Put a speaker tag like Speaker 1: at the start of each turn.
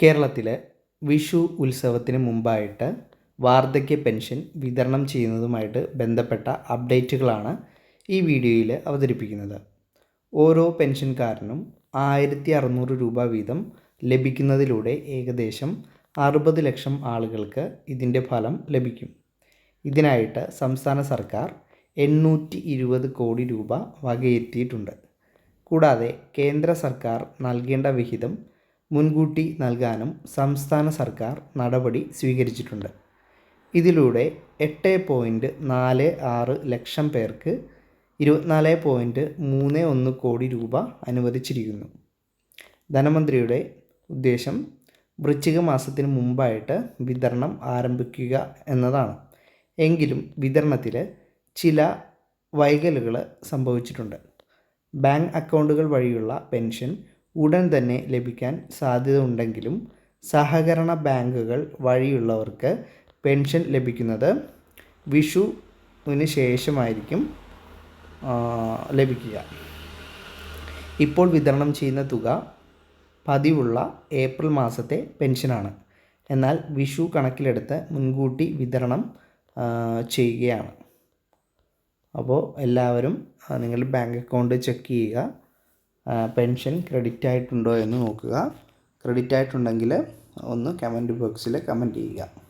Speaker 1: കേരളത്തിലെ വിഷു ഉത്സവത്തിന് മുമ്പായിട്ട് വാർദ്ധക്യ പെൻഷൻ വിതരണം ചെയ്യുന്നതുമായിട്ട് ബന്ധപ്പെട്ട അപ്ഡേറ്റുകളാണ് ഈ വീഡിയോയിൽ അവതരിപ്പിക്കുന്നത്. ഓരോ പെൻഷൻകാരനും ആയിരത്തി അറുന്നൂറ് രൂപ വീതം ലഭിക്കുന്നതിലൂടെ ഏകദേശം അറുപത് ലക്ഷം ആളുകൾക്ക് ഇതിന്റെ ഫലം ലഭിക്കും. ഇതിനായിട്ട് സംസ്ഥാന സർക്കാർ എണ്ണൂറ്റി ഇരുപത് കോടി രൂപ വകയിരുത്തിയിട്ടുണ്ട്. കൂടാതെ കേന്ദ്ര സർക്കാർ നൽകേണ്ട വിഹിതം മുൻകൂട്ടി നൽകാനും സംസ്ഥാന സർക്കാർ നടപടി സ്വീകരിച്ചിട്ടുണ്ട്. ഇതിലൂടെ എട്ട് പോയിന്റ് നാല് ആറ് ലക്ഷം പേർക്ക് ഇരുപത്തിനാല് പോയിന്റ് മൂന്ന് ഒന്ന് കോടി രൂപ അനുവദിച്ചിരിക്കുന്നു. ധനമന്ത്രിയുടെ ഉദ്ദേശം വൃശ്ചിക മാസത്തിന് മുമ്പായിട്ട് വിതരണം ആരംഭിക്കുക എന്നതാണ്. എങ്കിലും വിതരണത്തിൽ ചില വൈകലുകൾ സംഭവിച്ചിട്ടുണ്ട്. ബാങ്ക് അക്കൗണ്ടുകൾ വഴിയുള്ള പെൻഷൻ ഉടൻ തന്നെ ലഭിക്കാൻ സാധ്യത ഉണ്ടെങ്കിലും സഹകരണ ബാങ്കുകൾ വഴിയുള്ളവർക്ക് പെൻഷൻ ലഭിക്കുന്നത് വിഷുവിന് ശേഷമായിരിക്കും ലഭിക്കുക. ഇപ്പോൾ വിതരണം ചെയ്യുന്ന തുക പതിവുള്ള ഏപ്രിൽ മാസത്തെ പെൻഷനാണ്. എന്നാൽ വിഷു കണക്കിലെടുത്ത് മുൻകൂട്ടി വിതരണം ചെയ്യുകയാണ്. അപ്പോൾ എല്ലാവരും നിങ്ങളുടെ ബാങ്ക് അക്കൗണ്ട് ചെക്ക് ചെയ്യുക. പെൻഷൻ ക്രെഡിറ്റ് ആയിട്ടുണ്ടോ എന്ന് നോക്കുക. ക്രെഡിറ്റ് ആയിട്ടുണ്ടെങ്കിൽ ഒന്ന് കമന്റ് ബോക്സിൽ കമന്റ് ചെയ്യുക.